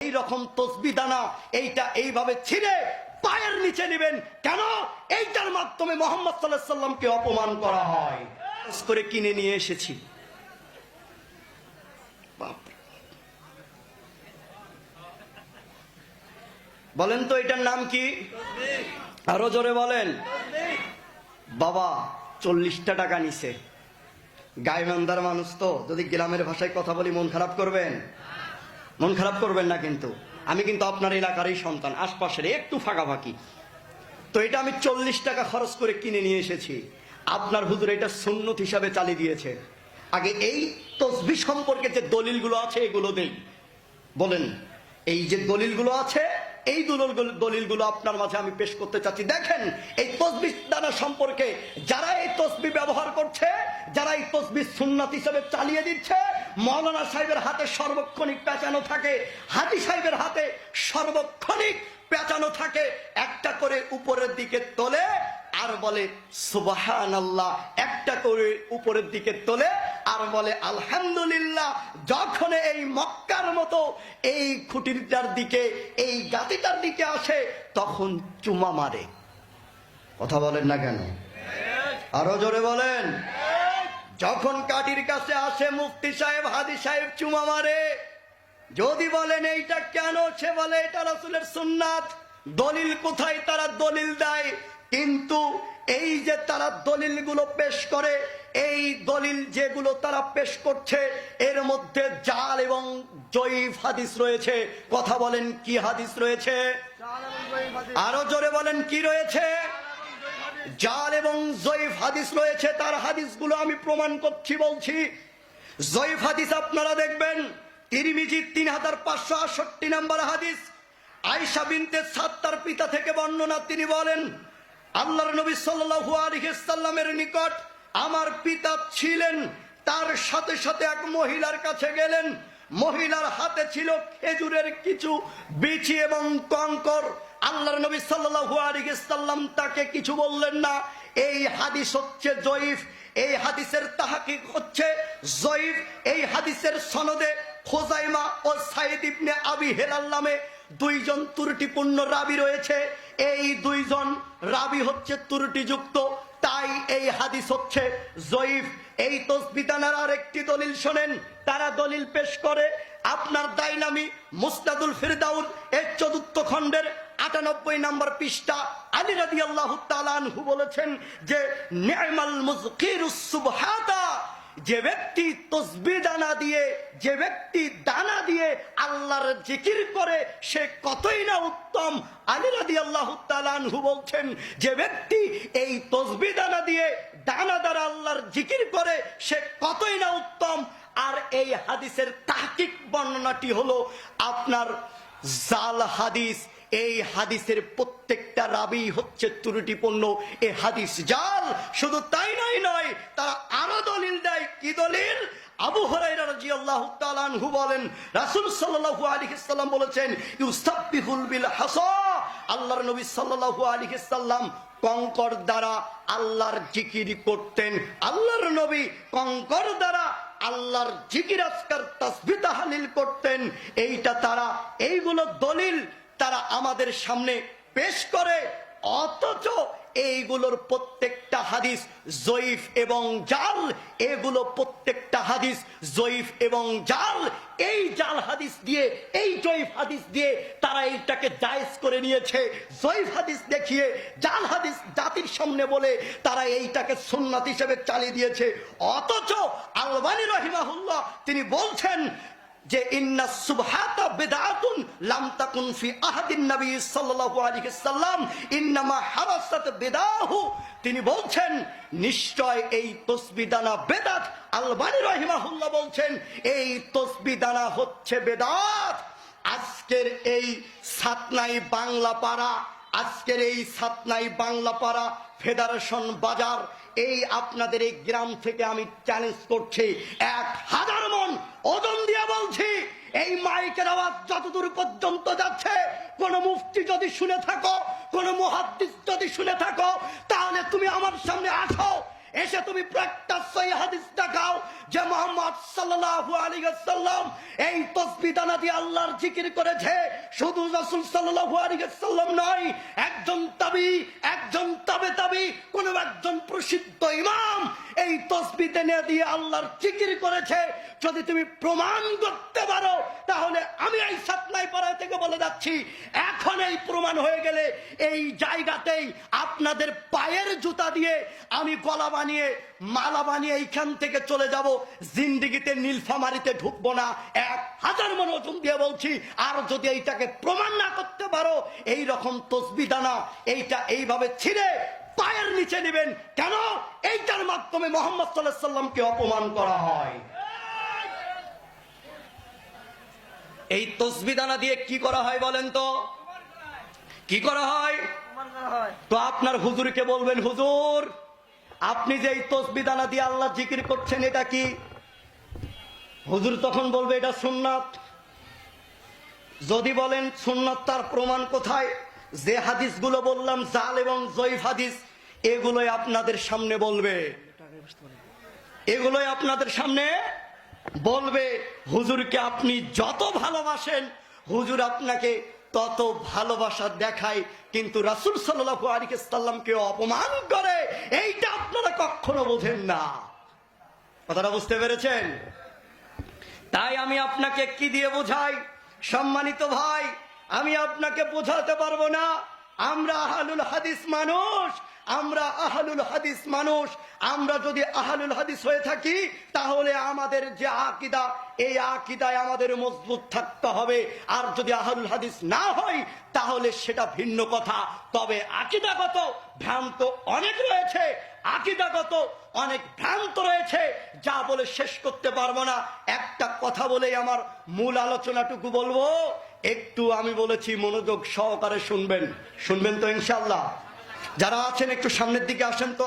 এই রকম তসবি দানা এইটা এইভাবে ছিঁড়ে পায়ের নিচে নেবেন। কেন? এইটার মাধ্যমে মোহাম্মদ সাল্লাহ সাল্লামকে অপমান করা হয়। করে কিনে নিয়ে এসেছি। বলেন তো, এটার নাম কি? আরও জোরে বলেন। বাবা, চল্লিশটা টাকা নিছে। গাইবান্দার মানুষ তো, যদি গ্রামের ভাষায় কথা বলি মন খারাপ করবেন? মন খারাপ করবেন না কিন্তু। আমি কিন্তু আপনার এলাকারই সন্তান, আশপাশের একটু ফাঁকাফাঁকি। তো এটা আমি চল্লিশ টাকা খরচ করে কিনে নিয়ে এসেছি। আপনার হুজুর এটা সুন্নত হিসাবে চালিয়ে দিয়েছে। আগে এই তসবি সম্পর্কে যে দলিলগুলো আছে, এগুলো দেই। বলেন, এই যে দলিলগুলো আছে এই দলিলগুলো আপনার মাঝে আমি পেশ করতে চাচ্ছি। দেখেন, এই তসবি দানা সম্পর্কে যারা এই তসবি ব্যবহার করছে, যারা এই তসবি সুন্নাত হিসেবে চালিয়ে দিচ্ছে, মৌলানা সাহেবের হাতে সর্বক্ষণিক পেঁচানো থাকে, হাজি সাহেবের হাতে সর্বক্ষণিক পেঁচানো থাকে, একটা করে উপরের দিকে তোলে আর বলে সুবাহান আল্লাহ একটা করে উপরের দিকে তোলে আর বলে, আলহামদুলিল্লাহ, যখন এই মক্কার মতো এই খুঁটিটার দিকে, এই গাতিটার দিকে আসে, তখন চুমা মারে। কথা বলেন না কেন? আরও জোরে বলেন। যখন কাটির কাছে আসে, মুফতি সাহেব, হাদি সাহেব চুমা মারে। যদি বলেন এইটা কেন, সে বলে, এটা রাসুলের সুন্নাত। দলিল কোথায়? তারা দলিল দেয়। কিন্তু এই যে তারা দলিলগুলো পেশ করে, এই দলিল যেগুলো তারা পেশ করছে, এর মধ্যে জাল এবং জয়ীফ হাদিস রয়েছে। কথা বলেন, কি হাদিস রয়েছে? আরও জোরে বলেন, কি রয়েছে? জাল এবং জয়ীফ হাদিস রয়েছে, তার হাদিসগুলো আমি প্রমাণ করছি, বলছি। জয়ীফ হাদিস আপনারা দেখবেন, তিরিমিজি তিন হাজার পাঁচশো আটষট্টি নাম্বার হাদিস। আয়সা বিনতে সাত্তার পিতা থেকে বর্ণনা তিনি বলেন আল্লাহর নবী সাল্লাল্লাহু আলাইহি সাল্লামের নিকট আমার পিতা ছিলেন, তার সাথে সাথে এক মহিলার কাছে গেলেন। মহিলার হাতে ছিল খেজুরের কিছু বিচি এবং কঙ্কর। আল্লাহর নবী সাল্লাল্লাহু আলাইহি সাল্লাম তাকে কিছু বললেন না। এই হাদিস হচ্ছে জয়ীফ, এই হাদিসের তাহাকিক হচ্ছে জয়ীফ, এই হাদিসের সনদে খোজাইমা ও সাইদ ইবনে আবি হেলাল নামে দুইজন ত্রুটিপূর্ণ রাবি রয়েছে। এই দুইজন রাবি হচ্ছে ত্রুটিযুক্ত, তাই এই হাদিস হচ্ছে জয়ীফ। এই তসবিদানার আর একটি দলিল শোনেন, তারা দলিল পেশ করে, আপনার দাইনামি মুস্তাদুল ফিরদাউল এর চতুর্থ খণ্ডের আটানব্বই নম্বর পৃষ্ঠা। আলী রাদি আল্লাহ বলেছেন যে, নেমাল মুজকিরুস সুবহাতা। যে ব্যক্তি তসবি দানা দিয়ে, যে ব্যক্তি দানা দিয়ে আল্লাহর জিকির করে, সে কতই না উত্তম। আলী আল্লাহ তালানহু বলছেন, যে ব্যক্তি এই তসবি দানা দিয়ে দানা দ্বারা আল্লাহর জিকির করে, সে কতই না উত্তম। আর এই হাদিসের তাহকিক বর্ণনাটি হলো আপনার জাল হাদিস। এই হাদিসের প্রত্যেকটা রাবি হচ্ছে ত্রুটিপূর্ণ। এ হাদিস জাল, শুধু তাই নয় তারা আরও দলিল দেয়। কি দলিল? আবু আনহু বলেন, রাসূল সাল্লাল্লাহু আলাইহি সাল্লাম বলেছেন ইউসাব্বিহুল বিল হাসা, আল্লাহর নবী সাল্লাল্লাহু আলাইহি সাল্লাম কঙ্কর দ্বারা আল্লাহর জিকির করতেন। আল্লাহর নবী কঙ্কর দ্বারা আল্লাহর জিকির আজকার তাসবিহ তাহলিল করতেন। এইটা তারা, এইগুলো দলিল তারা আমাদের সামনে পেশ করে। অথচ এইগুলোর প্রত্যেকটা হাদিস জয়ীফ এবং জাল, এগুলো প্রত্যেকটা হাদিস জয়ীফ এবং জাল। এই জাল হাদিস দিয়ে, এই জয়ীফ হাদিস দিয়ে তারা এইটাকে জায়েজ করে নিয়েছে। জয়ীফ হাদিস দেখিয়ে, জাল হাদিস জাতির সামনে বলে তারা এইটাকে সুন্নাত হিসেবে চালিয়ে দিয়েছে। অথচ আলবানী রহিমাহুল্লাহ তিনি বলছেন যে ইন্না সুবহাতা বিদআতুন লাম তাকুন ফি আহাদিন নবী সাল্লাল্লাহু আলাইহি সাল্লাম, ইন্নামা হারাসাত বিদাহু। তিনি বলছেন, নিশ্চয় এই তসবি দানা বেদাত, আলবানী রহিমাহুল্লাহ বলছেন, এই তসবি দানা হচ্ছে বেদাত। আজকের এই সাতনাই বাংলা পাড়া, আজকের এই সাতনাই বাংলা পাড়া, ফেডারেশন বাজার, এই আপনাদের এই গ্রাম থেকে আমি চ্যালেঞ্জ করছি, এক হাজার ওজন দিয়ে বলছি, এই মাইকের আওয়াজ যতদূর পর্যন্ত যাচ্ছে, কোন মুফতি যদি শুনে থাকো, কোন মুহাদ্দিস যদি শুনে থাকো, তাহলে তুমি আমার সামনে আসো, এসে তুমি একটা সহি হাদিস দেখাও যে মোহাম্মদ সাল্লাল্লাহু আলাইহি ওয়াসাল্লাম এই তসবিহ দানা দিয়ে আল্লাহর জিকির করেছে। শুধু রাসূল সাল্লাল্লাহু আলাইহি ওয়াসাল্লাম নয়, একজন তাবি, একজন তাবে তাবি, কোন একজন প্রসিদ্ধ ইমাম এই তসবিহ দানা দিয়ে আল্লাহর জিকির করেছে। যদি তুমি প্রমাণ করতে পারো, তাহলে আমি এই সাতলাই পাড়া থেকে বলে যাচ্ছি, এখন এই প্রমাণ হয়ে গেলে এই জায়গাতেই আপনাদের পায়ের জুতা দিয়ে আমি গলা বানিয়ে, মালা বানিয়ে এইখান থেকে চলে যাব। জিন্দিগিতে নীলফামারিতে ঢুকবো না। এক হাজার মন ওজন দিয়ে বলছি, আর যদি এইটাকে প্রমাণ না করতে পারো এই রকম তসবিদানা এইটা এইভাবে ছিঁড়ে পায়ের নিচে নেবেন। কেন? এইটার মাধ্যমে মোহাম্মদ সাল্লামকে অপমান করা হয়। এই তসবিদানা দিয়ে কি করা হয় বলেন তো? কি করা হয়? তো আপনার হুজুরকে বলবেন, হুজুর, আপনি যে এই তসবিদানা দিয়ে আল্লাহ জিকির করছেন, এটা কি? হুজুর তখন বলবে, এটা সুন্নাত। যদি বলেন, সুন্নাত তার প্রমাণ কোথায়? যে হাদিসগুলো বললাম, জাল এবং জয়ীফ হাদিস এগুলোই আপনাদের সামনে বলবে। এগুলোই আপনাদের সামনে বলবে, হুজুরকে আপনি যত ভালোবাসেন, হুজুর আপনাকে তত ভালোবাসা দেখায়। কিন্তু রাসুল সাল্লাহ আলিকাল্লামকে অপমান করে, এইটা আপনারা কখনো বোঝেন না। কথাটা বুঝতে পেরেছেন? তাই আমি আপনাকে কি দিয়ে বোঝাই? সম্মানিত ভাই, আমি আপনাকে বোঝাতে পারব না। আমরা আহালুল হাদিস মানুষ আমরা আহালুল হাদিস মানুষ, আমরা যদি আহালুল হাদিস হয়ে থাকি, তাহলে আমাদের যে আকিদা, এই আকিদায় আমাদের মজবুত থাকতে হবে। আর যদি আহালুল হাদিস না হয়, তাহলে সেটা ভিন্ন কথা। তবে আকিদাগত ভ্রান্ত অনেক রয়েছে। আকিদাগত অনেক ভ্রান্ত রয়েছে। যা বলে শেষ করতে পারব না। একটা কথা বলেই আমার মূল আলোচনাটুকু বলব। একটু আমি বলেছি, মনোযোগ সহকারে শুনবেন। শুনবেন তো ইনশাল্লাহ যারা আছেন একটু সামনের দিকে আসেন তো।